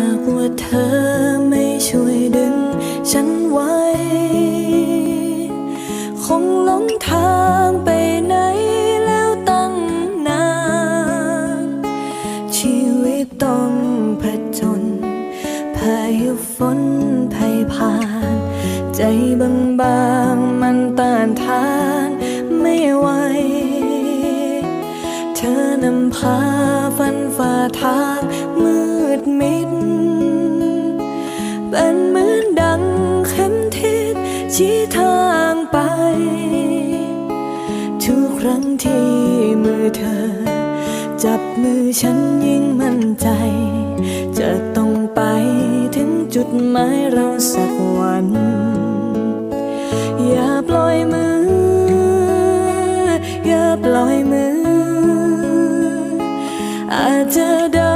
ากว่าเธอไม่ช่วยดึงฉันไว้ คงหลงทางไปไหนแล้วตั้งนาน ชีวิตต้องผจญพายุฝนภัยผ่าน ใจบางบางมันต้านทานไม่ไหว เธอนำพาฟันฝ่าทางมือ ดมิด เป็นเหมือนดังเข็มทิศชี้ทางไป ทุกครั้งที่มือเธอ จับมือฉันยิ่งมั่นใจ จะต้องไปถึงจุดหมายเราสักวัน อย่าปล่อยมือ อย่าปล่อยมือ อาจจะเดิน